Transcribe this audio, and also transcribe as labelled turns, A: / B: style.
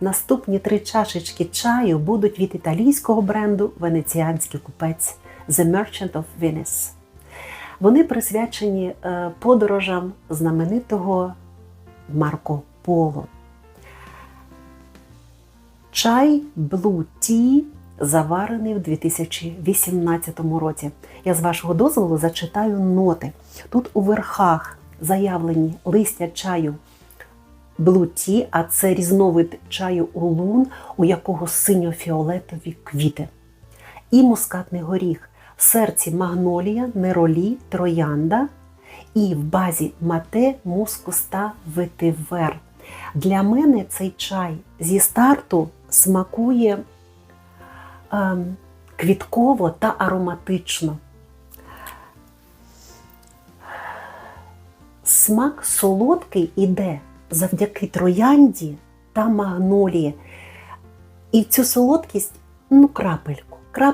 A: Наступні три чашечки чаю будуть від італійського бренду Венеціанський купець The Merchant of Venice. Вони присвячені е, подорожам знаменитого Марко Поло. Чай Blue Tea заварений в 2018 році. Я з вашого дозволу зачитаю ноти. Тут у верхах заявлені листя чаю Tea, а це різновид чаю улун, у якого синьо-фіолетові квіти. І мускатний горіх. В серці магнолія, неролі, троянда і в базі мате, мускус та ветивер. Для мене цей чай зі старту смакує ем, квітково та ароматично. Смак солодкий іде завдяки троянді та магнолії. І в цю солодкість ну крапельку.